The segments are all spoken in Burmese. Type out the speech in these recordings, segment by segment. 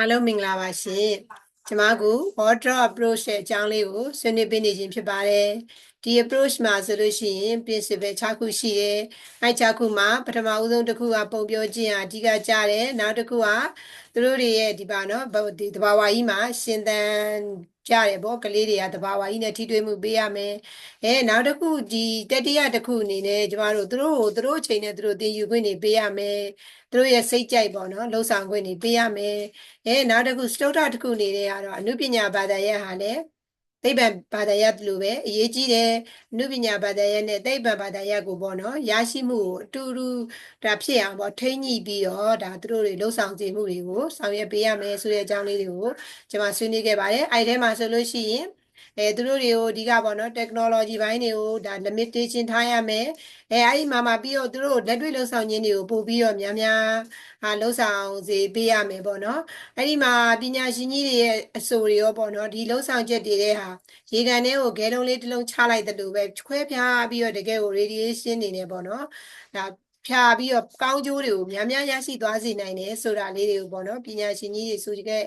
အားလုံးမင်္ဂလာပါရှင်ကျမက water approach ရဲ့အကြောင်းလေးကိုဆွေးနွေးပေးနေခြင်းဖြစ်ပါတယ်ဒီ approach မှာဆိုလို့ရှိရင် principle 6ခုရှိတယ်အဲ6ခုမှာပထမဦးဆုံးတစ်ခုကပုံပြောခြင်းအဓိကကြတယ်နောက်တစ်ခုကသူတို့တွေရဲ့ဒီပါနော်ဒီတဘာဝကြီးမှာရှင်သန် ကြတယ်ပေါ့ကလေးတွေကတဘာဝကြီးနဲ့ထိတွေ့မှုပေးရမယ်အဲနောက်တစ်ခုဒီတတိယတစ်ခုအနေနဲ့ကျမတို့သူတို့ကိုသူတို့အချိန်နဲ့သူတို့သင်ယူခွင့်တွေပေးရမယ်သူတို့ရဲ့စိတ်ကြိုက်ပေါ့နော်လှုပ်ဆောင်ခွင့်တွေပေးရမယ်အဲနောက်တစ်ခုစတုတ္ထတစ်ခုအနေနဲ့ကတော့အနုပညာဘာသာရပ်ဟာလည်း သိပ္ပံဘာသာရပ်လိုပဲအရေးကြီးတယ်အနုပညာဘာသာရပ်နဲ့သိပ္ပံဘာသာရပ်ကိုပေါ့နော်ရရှိမှုကိုအတူတူဒါဖြစ်အောင်ပေါ့ထိန်းညှိပြီးတော့ဒါသူတို့တွေလှုပ်ဆောင်စေမှုတွေကိုဆောင်ရွက်ပေးရမယ်ဆိုတဲ့အကြောင်းလေးတွေကိုကျွန်မဆွေးနွေးခဲ့ပါတယ်အဲ့ဒီထဲမှာဆိုလို့ရှိရင် အဲသူတို့တွေကိုအဓိကပေါ့နော် technology ဘိုင်းတွေကိုဒါ limitation ထားရမယ်အဲအဲ့ဒီမှာမှပြီးတော့သူတို့လက်တွေ့လှုပ်ဆောင်ခြင်းတွေကိုပို့ပြီးတော့များများဟာလှုပ်ဆောင်စေပေးရမယ်ပေါ့နော်အဲ့ဒီမှာပညာရှင်ကြီးတွေရဲ့အဆိုတွေရောပေါ့နော်ဒီလှုပ်ဆောင်ချက်တွေတဲ့ဟာရေကန်ထဲကိုဂဲလုံးလေးတစ်လုံးချလိုက်တယ်လို့ပဲခွဲပြားပြီးတော့တကယ်ကို radiation နေနေပေါ့နော်ဒါ ဖြာပြီးတော့ကောင်းကျိုးတွေကိုများများရရှိသွားစေနိုင်တယ်ဆိုတာလေးတွေကိုပေါ့နော်ပညာရှင်ကြီးတွေဆိုကြတဲ့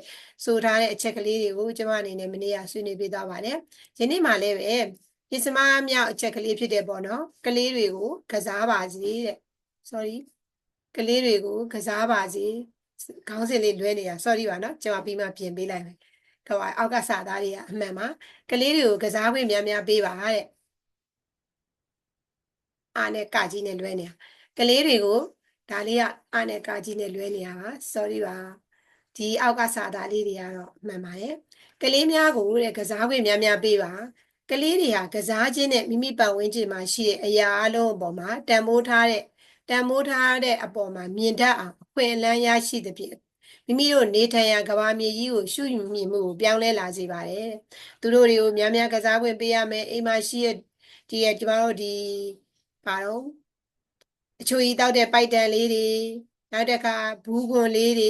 ဆိုထားတဲ့အချက်ကလေးတွေကိုကျွန်မအနေနဲ့မနေ့ကဆွေးနွေးပေးသွားပါတယ်ဒီနေ့မှလည်းပဲပစ္စမမြောက်အချက်ကလေးဖြစ်တဲ့ပေါ့နော်ကလေးတွေကိုကစားပါစေတဲ့ sorry ကလေးတွေကိုကစားပါစေခေါင်းစဉ်လေးလွဲနေတာ sorry ပါနော်ကျွန်မပြီးမှပြင်ပေးလိုက်မယ်ခဝါအောက်ကစာသားတွေကအမှန်ပါကလေးတွေကိုကစားခွင့်များများပေးပါတဲ့အားနဲ့ကကြီးနဲ့လွဲနေတာ ကလေးတွေကိုဒါလေးကအားနဲ့ကကြီးနဲ့လွဲနေတာပါ sorry ပါဒီအောက်ကစာသားလေးတွေကတော့မှန်ပါတယ်ကလေးများကိုတဲ့ကစားခွင့်များများပေးပါကလေးတွေဟာကစားခြင်းနဲ့မိမိပတ်ဝန်းကျင်မှာရှိတဲ့အရာအလုံးအပေါ်မှာတန်ဖိုးထားတဲ့တန်ဖိုးထားတဲ့အပေါ်မှာမြင်တတ်အောင်အခွင့်အလမ်းရရှိသဖြင့်မိမိတို့နေထိုင်ရာကဘာမြေကြီးကိုရှုမြင်မှုကိုပြောင်းလဲလာစေပါတယ်သူတို့တွေကိုများများကစားခွင့်ပေးရမယ်အိမ်မှာရှိတဲ့ဒီရဲ့ကျမတို့ဒီဘာတော့ အချိုကြီးတောက်တဲ့ပိုက်တန်လေးတွေနောက်တစ်ခါဘူးကွန်လေးတွေ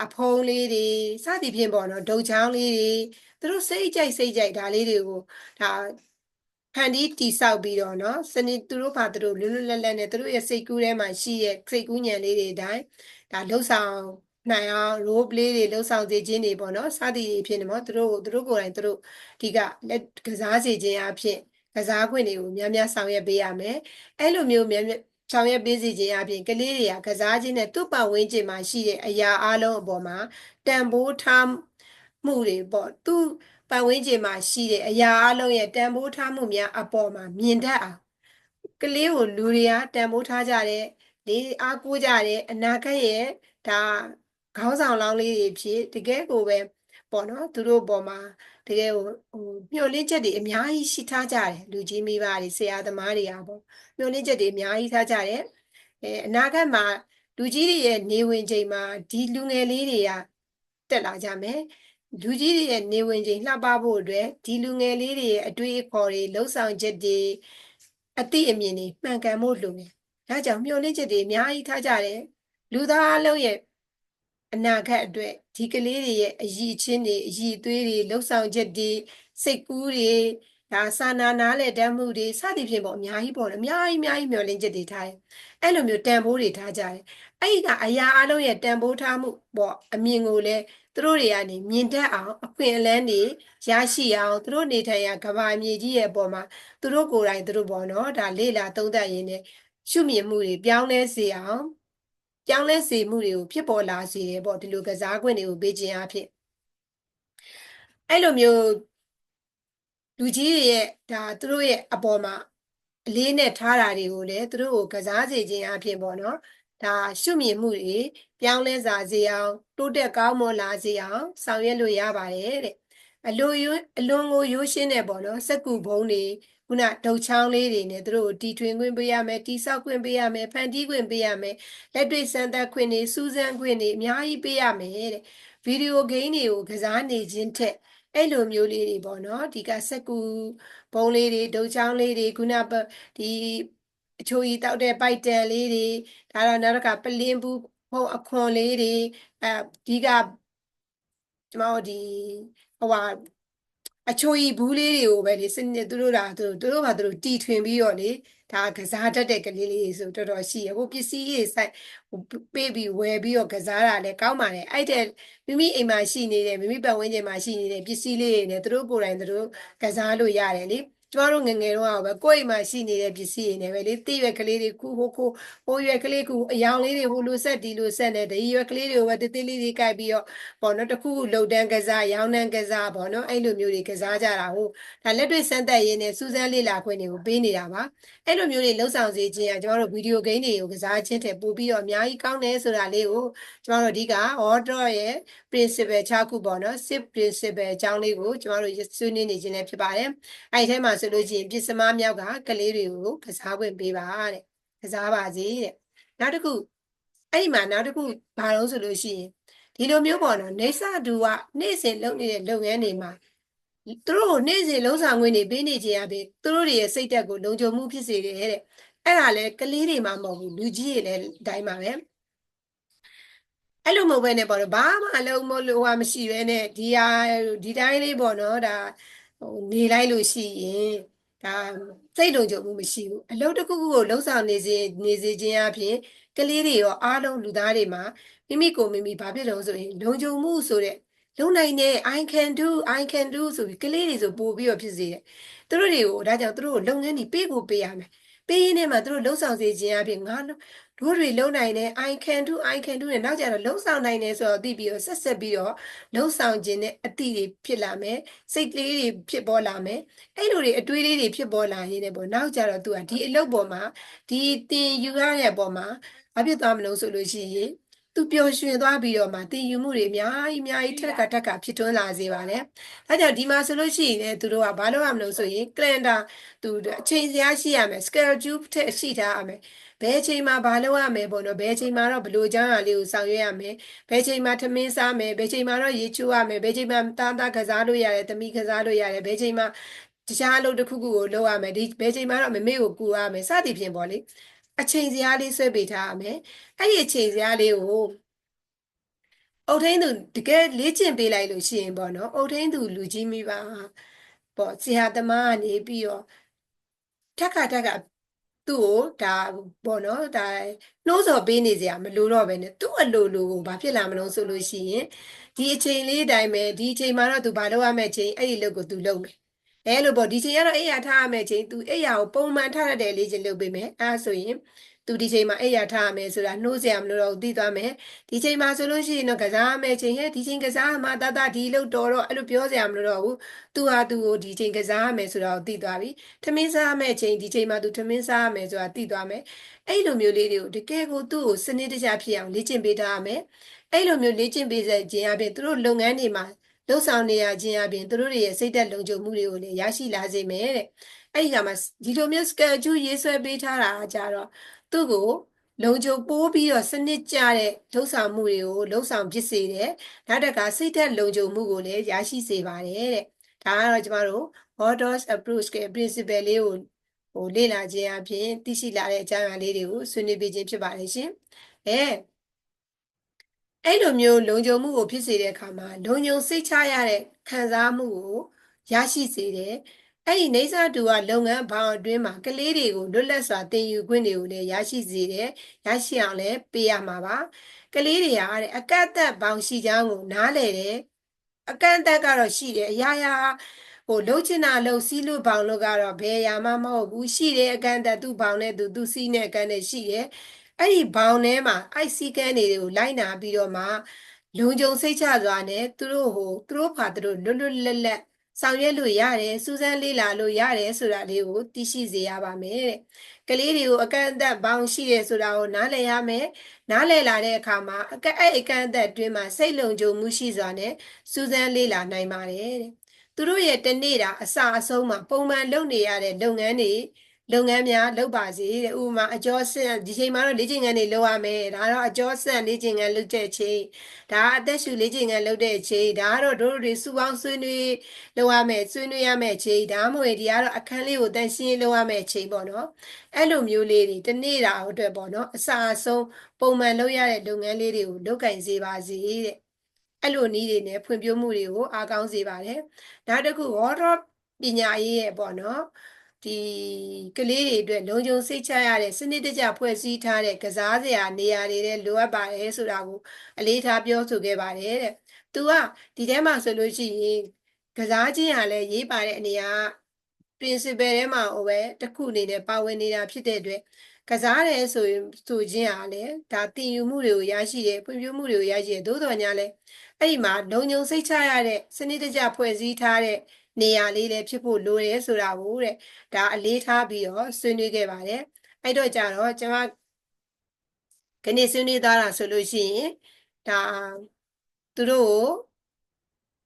အဖုံးလေးတွေစသည်ဖြင့်ပေါ့နော်ဒုတ်ချောင်းလေးတွေသူတို့စိတ်ကြိုက်စိတ်ကြိုက်ဒါလေးတွေကိုဒါဖန်တီးတိဆောက်ပြီးတော့เนาะစနစ်သူတို့ဘာသူတို့လွတ်လွတ်လပ်လပ်နဲ့သူတို့ရဲ့စိတ်ကူးထဲမှာရှိတဲ့စိတ်ကူးညံလေးတွေအတိုင်းဒါလှုပ်ဆောင်နိုင်အောင် role play တွေလှုပ်ဆောင်စေခြင်းတွေပေါ့နော်စသည်တွေဖြစ်နေမှာသူတို့သူတို့ကိုယ်တိုင်သူတို့ဒီကလက်ကစားစေခြင်းအဖြစ်ကစားခွင့်တွေကိုများများဆောင်ရွက်ပေးရမယ်အဲ့လိုမျိုးများများ ဆောင်ရွက်ပေးစီခြင်းအပြင်ကလေးတွေကကစားခြင်းနဲ့သူ့ပတ်ဝန်းကျင်မှာရှိတဲ့အရာအလုံးအပေါ်မှာတန်ဖိုးထားမှုတွေပေါ့သူ့ပတ်ဝန်းကျင်မှာရှိတဲ့အရာအလုံးရဲ့တန်ဖိုးထားမှုများအပေါ်မှာမြင်တတ်အောင်ကလေးကိုလူတွေကတန်ဖိုးထားကြတဲ့လေးအားကိုးကြတဲ့အနာဂတ်ရဲ့ဒါခေါင်းဆောင်လောင်းလေးတွေဖြစ်တကယ်ကိုပဲ ပေါ့နော်သူတို့ပေါ်မှာတကယ်ဟိုဟိုမျှော်လင့်ချက်တွေအများကြီးရှိထားကြတယ်လူကြီးမိဘတွေဆရာသမားတွေကပေါ့မျှော်လင့်ချက်တွေအများကြီးထားကြတယ်အဲအနာဂတ်မှာလူကြီးတွေရဲ့နေဝင်ချိန်မှာဒီလူငယ်လေးတွေကတက်လာကြမယ်လူကြီးတွေရဲ့နေဝင်ချိန်လှပဖို့အတွက်ဒီလူငယ်လေးတွေရဲ့အတွေ့အခေါ်တွေလှုပ်ဆောင်ချက်တွေအသည့်အမြင်တွေမှန်ကန်ဖို့လိုတယ်ဒါကြောင့်မျှော်လင့်ချက်တွေအများကြီးထားကြတယ်လူသားအလုံးရဲ့အနာဂတ်အတွက် ဒီကလေးတွေရဲ့အည်အချင်းတွေအည်သွေးတွေလှုပ်ဆောင်ချက်တွေစိတ်ကူးတွေဒါစာနာနားလေတမ်းမှုတွေစသည်ဖြင့်ပေါ့အများကြီးပေါ့လေအများကြီးအများကြီးမျှော်လင့်ချက်တွေထားတယ်အဲ့လိုမျိုးတန်ဖိုးတွေထားကြတယ်အဲ့ဒီကအရာအလုံးရဲ့တန်ဖိုးထားမှုပေါ့အမြင်ကိုလည်းသူတို့တွေကနေမြင်တတ်အောင်အခွင့်အလမ်းတွေရရှိအောင်သူတို့နေထိုင်ရာကဘာမြေကြီးရဲ့အပေါ်မှာသူတို့ကိုယ်တိုင်သူတို့ပေါ့နော်ဒါလေ့လာသုံးသပ်ရင်းနဲ့ရှုမြင်မှုတွေပြောင်းလဲစေအောင် ပြောင်းလဲစေမှုတွေကိုဖြစ်ပေါ်လာစေတယ်ပေါ့ဒီလိုကစားခွင့်တွေကိုပေးခြင်းအဖြစ်အဲ့လိုမျိုးလူကြီးတွေရဲ့ဒါသူတို့ရဲ့အပေါ်မှာအလေးနဲ့ထားတာတွေကိုလည်းသူတို့ကိုကစားစေခြင်းအဖြစ်ပေါ့နော်ဒါရှုမြင်မှုတွေပြောင်းလဲစာစေအောင်တိုးတက်ကောင်းမွန်လာစေအောင်ဆောင်ရွက်လို့ရပါတယ်တဲ့အလိုရိုးအလွန်ကိုရိုးရှင်းတဲ့ပေါ့နော်စက်ကူဘုံတွေ ခုနဒုတ်ချောင်းလေးတွေနဲ့သူတို့တီထွင်ခွင့်ပေးရမယ်တီဆောက်ခွင့်ပေးရမယ်ဖန်တီးခွင့်ပေးရမယ်လက်တွေ့စမ်းသပ်ခွင့်တွေစူးစမ်းခွင့်တွေအများကြီးပေးရမယ်တဲ့ဗီဒီယိုဂိမ်းတွေကိုကစားနေခြင်းထက်အဲ့လိုမျိုးလေးတွေပေါ့နော်ဒီကစက်ကူဘုံလေးတွေဒုတ်ချောင်းလေးတွေခုနဒီအချိုကြီးတောက်တဲ့ပိုက်တန်လေးတွေဒါတော့နောက်တစ်ခါပလင်းဘူးဘုံအခွန်လေးတွေအဲဒီကကျွန်တော်ဒီဟိုဟာ အချိုကြီးဘူးလေးတွေကိုပဲလေစနစ်သူတို့တာသူတို့သူတို့ဘာသူတို့တီထွင်ပြီးတော့လေဒါကစားတတ်တဲ့ကလေးလေးတွေဆိုတော်တော်ရှိရဟိုပစ္စည်းတွေစိုက်ဟိုပေးပြီးဝယ်ပြီးတော့ကစားတာလည်းကောင်းပါတယ်အဲ့တဲ့မိမိအိမ်မှာရှိနေတဲ့မိမိပတ်ဝန်းကျင်မှာရှိနေတဲ့ပစ္စည်းလေးတွေနဲ့သူတို့ကိုယ်တိုင်သူတို့ကစားလို့ရတယ်လေ ကျမတို့ငယ်ငယ်တော့ပဲကိုယ့်အိမ်မှာရှိနေတဲ့ပစ္စည်းတွေနဲ့ပဲလေတိရွက်ကလေးတွေခုဟိုခုဟိုရွက်ကလေးခုအယောင်လေးတွေဟိုလိုဆက်ဒီလိုဆက်နေဒီရွက်ကလေးတွေကိုပဲတိတိလေးတွေကပ်ပြီးတော့ပေါ့နော်တခုခုလှုပ်တန်းကစားရောင်းတန်းကစားပေါ့နော်အဲ့လိုမျိုးတွေကစားကြတာဟုတ်ဒါလက်တွေ့စမ်းသပ်ရင်းနဲ့စူးစမ်းလေ့လာခွင့်တွေကိုပေးနေတာပါအဲ့လိုမျိုးတွေလှုပ်ဆောင်စေခြင်းကကျမတို့ဗီဒီယိုဂိမ်းတွေကိုကစားခြင်းတဲ့ပို့ပြီးတော့အများကြီးကောင်းတယ်ဆိုတာလေးကိုကျမတို့အဓိက order ရဲ့ principle 6ခုပေါ့နော် six principle အကြောင်းလေးကိုကျမတို့ဆွေးနွေးနေခြင်းလည်းဖြစ်ပါတယ်အဲ့ဒီထဲမှာဆိုလို့ရှိရင်ပစ္စမမြောက်ကကလေးတွေကိုကစားခွင့်ပေးပါတဲ့ကစားပါစေတဲ့နောက်တစ်ခုအဲ့ဒီမှာနောက်တစ်ခုဘာလို့ဆိုလို့ရှိရင်ဒီလိုမျိုးပေါ့နော်နေဆဒူကနေ့စဉ်လုပ်နေတဲ့လုပ်ငန်းတွေမှာသူတို့နေ့စဉ်လုံးဆောင်ခွင့်တွေပေးနေခြင်းအပြင်သူတို့တွေရဲ့စိတ်ဓာတ်ကိုလုံခြုံမှုဖြစ်စေတယ်တဲ့အဲ့ဒါလဲကလေးတွေမှမဟုတ်ဘူးလူကြီးတွေလည်းအတိုင်းပါပဲအဲ့လိုမဟုတ်ဘဲနဲ့ပေါ့နော်ဘာမှအလုံးမလို့ဟာမရှိဘဲနဲ့ဒီဟာဒီတိုင်းလေးပေါ့နော်ဒါ ဟိုနေလိုက်လို့ရှိရင်ဒါစိတ်လုံခြုံမှုမရှိဘူးအလုပ်တစ်ခုခုကိုလှုပ်ဆောင်နေစေနေစေခြင်းအပြင်ကလေးတွေရောအားလုံးလူသားတွေမှာမိမိကိုမိမိဘာဖြစ်လို့ဆိုရင်လုံခြုံမှုဆိုတဲ့လုံနိုင်တဲ့ I can do I can do ဆိုပြီးကလေးတွေဆိုပို့ပြီးတော့ဖြစ်စေတယ်သူတို့တွေကိုဒါကြောင့်သူတို့ကိုလုပ်ငန်းတွေပေးကိုပေးရမယ်ပေးရင်းနဲ့မှသူတို့လှုပ်ဆောင်စေခြင်းအပြင်ငါတို့တွေလုံနိုင်တယ် I can do I can do နဲ့နောက်ကျတော့လှုပ်ဆောင်နိုင်တယ်ဆိုတော့သိပြီးတော့ဆက်ဆက်ပြီးတော့လှုပ်ဆောင်ခြင်းနဲ့အတိတွေဖြစ်လာမယ်စိတ်ကလေးတွေဖြစ်ပေါ်လာမယ်အဲ့လိုတွေအတွေးလေးတွေဖြစ်ပေါ်လာရင်းနဲ့ပေါ့နောက်ကျတော့သူကဒီအလုပ်ပေါ်မှာဒီတင်ယူရတဲ့ပေါ်မှာဘာဖြစ်သွားမလို့ဆိုလို့ရှိရင်သူပျော်ရွှင်သွားပြီးတော့မှတင်ယူမှုတွေအများကြီးအများကြီးထက်ကထက်ကဖြစ်ထွန်းလာစေပါတယ်။ဒါကြောင့်ဒီမှာဆိုလို့ရှိရင်လည်းသူတို့ကဘာလုပ်ရမလို့ဆိုရင် calendar သူအချိန်စရာရှိရမယ် schedule ထက်ရှိထားရမယ်။ ဘယ်အချိန်မှာဘာလုပ်ရမယ်ပေါ့နော်ဘယ်အချိန်မှာတော့ဘလို့အကြောင်းအရာလေးကိုဆောင်ရွက်ရမယ်ဘယ်အချိန်မှာထမင်းစားမယ်ဘယ်အချိန်မှာတော့ရေချိုးရမယ်ဘယ်အချိန်မှာတားတားကစားလို့ရတယ်သမီးကစားလို့ရတယ်ဘယ်အချိန်မှာတခြားအလုပ်တစ်ခုခုကိုလုပ်ရမယ်ဒီဘယ်အချိန်မှာတော့မမေကိုကူရမယ်စသည်ဖြင့်ပေါ့လေအချိန်စရာလေးဆွဲပေးထားရမယ်အဲ့ဒီအချိန်စရာလေးကိုအုတ်ထင်းသူတကယ်လေ့ကျင့်ပေးလိုက်လို့ရှိရင်ပေါ့နော်အုတ်ထင်းသူလူကြီးမိပါပေါ့ဆရာသမားကနေပြီးတော့ထက်ခါထက်က သူ့ကိုဒါပေါ့နော်ဒါနှိုးဆော်ပေးနေစရာမလိုတော့ပဲနဲ့သူ့အလိုလိုကိုဘာဖြစ်လာမလို့ဆိုလို့ရှိရင်ဒီအချိန်လေးတိုင်းပဲဒီအချိန်မှာတော့သူဘာလုပ်ရမယ့်အချိန်အဲ့ဒီလုပ်ကိုသူလုပ်မယ်အဲလိုပေါ့ဒီချိန်ကတော့အိယာထားရမယ့်အချိန်သူအိယာကိုပုံမှန်ထားရတဲ့လေးချင်းလုပ်ပေးမယ်အဲဆိုရင် သူဒီချိန်မှာအိပ်ရထားရမယ်ဆိုတာနှိုးစရာမလိုတော့သိသွားမယ်ဒီချိန်မှာဆိုလို့ရှိရင်တော့ကစားမယ်ချိန်ဟဲ့ဒီချိန်ကစားမှာတတဒီလို့တော်တော့အဲ့လိုပြောစရာမလိုတော့ဘူးသူဟာသူကိုဒီချိန်ကစားရမယ်ဆိုတာကိုသိသွားပြီထမင်းစားရမယ်ချိန်ဒီချိန်မှာသူထမင်းစားရမယ်ဆိုတာသိသွားမယ်အဲ့လိုမျိုးလေးတွေကိုတကယ်ကိုသူ့ကိုစနစ်တကျဖြစ်အောင်လေ့ကျင့်ပေးထားရမယ်အဲ့လိုမျိုးလေ့ကျင့်ပေးစေခြင်းအပြင်သူတို့လုပ်ငန်းတွေမှာလှုပ်ဆောင်နေရခြင်းအပြင်သူတို့ရဲ့စိတ်သက်လုံခြုံမှုတွေကိုလည်းရရှိလာစေမယ်တဲ့အဲ့ဒီကမှာဒီလိုမျိုး schedule ရေးဆွဲပေးထားတာကြတော့ သူ့ကိုလုံခြုံပိုးပြီးတော့စနစ်ကျတဲ့လှုပ်ဆောင်မှုတွေကိုလှုပ်ဆောင်ဖြစ်စေတယ်။နောက်တစ်ခါစိတ်သက်လုံခြုံမှုကိုလည်းရရှိစေပါတယ်တဲ့။ဒါကတော့ကျမတို့ Borders approach က principle လေးကိုဟိုလေ့လာခြင်းအပြင်သိရှိလာတဲ့အကြောင်းအရာလေးတွေကိုဆွေးနွေးပေးခြင်းဖြစ်ပါတယ်ရှင်။အဲအဲ့လိုမျိုးလုံခြုံမှုကိုဖြစ်စေတဲ့အခါမှာလုံခြုံစိတ်ချရတဲ့ခံစားမှုကိုရရှိစေတယ်။ အဲ့ဒီနေစာတူကလုပ်ငန်းဘောင်အတွင်းမှာကလေးတွေကိုလွတ်လပ်စွာသင်ယူခွင့်တွေကိုလည်းရရှိစေတယ်ရရှိအောင်လည်းပေးရမှာပါကလေးတွေကတဲ့အကန့်အသတ်ဘောင်ရှိချောင်းကိုနားလေတယ်အကန့်အသတ်ကတော့ရှိတယ်အရာရာဟိုလှုပ်ချင်တာလှုပ်စီးလို့ဘောင်လို့ကတော့ဘယ်ရာမှမဟုတ်ဘူးရှိတယ်အကန့်အသတ်သူ့ဘောင်နဲ့သူသူစီးနဲ့အကန့်နဲ့ရှိတယ်အဲ့ဒီဘောင်ထဲမှာအိုက်စီကန်တွေကိုလိုက်နာပြီးတော့မှလုံခြုံစိတ်ချစွာနဲ့သူတို့ဟိုသူတို့ဖာသူတို့လွတ်လွတ်လပ်လပ် ဆောင်ရွက်လို့ရတယ်စူးစမ်းလေ့လာလို့ရတယ်ဆိုတာလေးကိုသိရှိစေရပါမယ်တဲ့ကလေးတွေကိုအကန့်အသတ်ဘောင်ရှိတယ်ဆိုတာကိုနားလည်ရမယ်နားလည်လာတဲ့အခါမှာအကအဲ့အကန့်အသတ်အတွင်းမှာစိတ်လုံခြုံမှုရှိစွာနဲ့စူးစမ်းလေ့လာနိုင်ပါတယ်တဲ့သူတို့ရဲ့တနေ့တာအစအဆုံးမှာပုံမှန်လုပ်နေရတဲ့လုပ်ငန်းတွေ လုပ်ငန်းများလုပ်ပါစေတဲ့ဥပမာအကျော်ဆန့်ဒီချိန်မှာတော့လေ့ကျင့်ခန်းတွေလုပ်ရမယ်ဒါတော့အကျော်ဆန့်လေ့ကျင့်ခန်းလုပ်တဲ့ချိန်ဒါအသက်ရှူလေ့ကျင့်ခန်းလုပ်တဲ့ချိန်ဒါကတော့တို့တွေစုပေါင်းဆွေးနွေးလုပ်ရမယ်ဆွေးနွေးရမယ်ချိန်ဒါမှမဟုတ်ဒီကတော့အခန်းလေးကိုတန်ရှင်းလုပ်ရမယ်ချိန်ပေါ့နော်အဲ့လိုမျိုးလေးတွေတနေ့တာအတွက်ပေါ့နော်အစာအဆုံးပုံမှန်လုပ်ရတဲ့လုပ်ငန်းလေးတွေကိုလုပ်ကင်စေပါစေတဲ့အဲ့လိုနည်းတွေနဲ့ဖွံ့ဖြိုးမှုတွေကိုအားကောင်းစေပါတယ်နောက်တစ်ခု wardrobe ပညာရေးရဲ့ပေါ့နော် ဒီကလေးတွေအတွက်လုံခြုံစိတ်ချရတဲ့စနစ်တကျဖွဲ့စည်းထားတဲ့ကစားစရာနေရာတွေတဲ့လိုအပ်ပါတယ်ဆိုတာကိုအလေးထားပြောဆိုခဲ့ပါတယ်တဲ့။ तू ကဒီထဲမှာဆိုလို့ရှိရင်ကစားခြင်းဟာလည်းရေးပါတဲ့အနေအား principle ထဲမှာဟိုပဲတစ်ခုအနေနဲ့ပါဝင်နေတာဖြစ်တဲ့အတွက်ကစားတယ်ဆိုရင်ဆိုခြင်းဟာလည်းဒါတည်ယူမှုတွေကိုရရှိတယ်ဖွံ့ဖြိုးမှုတွေကိုရရှိတယ်သို့တော်ညာလည်းအဲ့ဒီမှာလုံခြုံစိတ်ချရတဲ့စနစ်တကျဖွဲ့စည်းထားတဲ့ နေရာလေးလည်းဖြစ်ဖို့လိုတယ်ဆိုတာကိုတဲ့ဒါအလေးထားပြီးတော့ဆွေးနွေးခဲ့ပါတယ်အဲ့တော့ကြတော့ကျွန်မခဏဆွေးနွေးသားတာဆိုလို့ရှိရင်ဒါသူတို့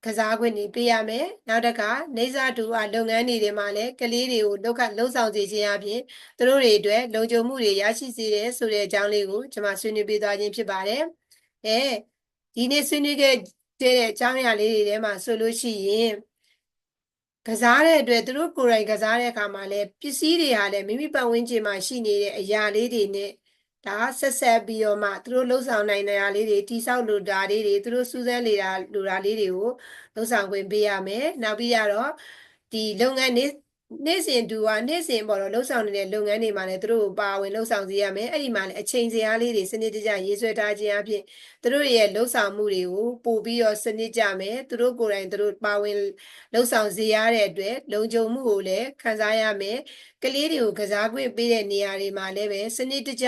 ကိုကစားခွင့်တွေပေးရမယ်နောက်တစ်ခါနေစာတူအလုပ်ငန်းတွေမှာလည်းကလေးတွေကိုလောက်ကလှုပ်ဆောင်စေခြင်းအပြင်သူတို့တွေအတွက်လုံခြုံမှုတွေရရှိစေတယ်ဆိုတဲ့အကြောင်းလေးကိုကျွန်မဆွေးနွေးပေးသွားခြင်းဖြစ်ပါတယ်အဲဒီနေ့ဆွေးနွေးခဲ့တဲ့အကြောင်းအရာလေးတွေထဲမှာဆိုလို့ရှိရင် ကစားတဲ့အတွက်သူတို့ကိုယ်တိုင်ကစားတဲ့အခါမှာလည်းပစ္စည်းတွေဟာလည်းမိမိပတ်ဝန်းကျင်မှာရှိနေတဲ့အရာလေးတွေနဲ့ဒါဆက်ဆက်ပြီးတော့မှသူတို့လှုပ်ဆောင်နိုင်တဲ့အရာလေးတွေတိဆောက်လိုတာလေးတွေသူတို့စူးစမ်းလေတာလိုတာလေးတွေကိုလှုပ်ဆောင်ခွင့်ပေးရမယ်နောက်ပြီးရတော့ဒီလုပ်ငန်းနေ့ နေ့စဉ်တူကနေ့စဉ်ပေါ့တော့လှုပ်ဆောင်နေတဲ့လုပ်ငန်းတွေမှာလည်းသူတို့ပါဝင်လှုပ်ဆောင်စေရမယ်အဲ့ဒီမှာလည်းအချိန်စရာလေးတွေစနစ်တကျရေးဆွဲထားခြင်းအပြင်သူတို့ရဲ့လှုပ်ဆောင်မှုတွေကိုပို့ပြီးတော့စနစ်ကြမယ်သူတို့ကိုယ်တိုင်သူတို့ပါဝင်လှုပ်ဆောင်စေရတဲ့အတွက်လုံခြုံမှုကိုလည်းခံစားရမယ်ကလေးတွေကိုကစားခွင့်ပေးတဲ့နေရာတွေမှာလည်းပဲစနစ်တကျ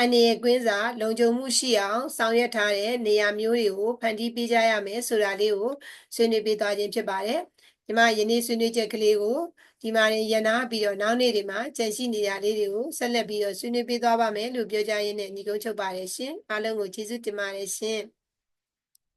အနေရကွင်းစာလုံခြုံမှုရှိအောင်ဆောင်ရွက်ထားတဲ့နေရာမျိုးတွေကိုဖန်တီးပေးကြရမယ်ဆိုတာလေးကိုဆွေးနွေးပေးသွားခြင်းဖြစ်ပါတယ်။ဒီမှာယနေ့ဆွေးနွေးချက်ကလေးကို ဒီမှာရနာပြီးတော့နောက်နေ့တွေမှာကြန့်ရှိနေတာလေးတွေကိုဆက်လက်ပြီးတော့ဆွေးနွေးပေးသွားပါမယ်လို့ပြောကြရင်းနဲ့ညီကုန်းချုပ်ပါတယ်ရှင်။အားလုံးကိုကျေးဇူးတင်ပါတယ်ရှင်။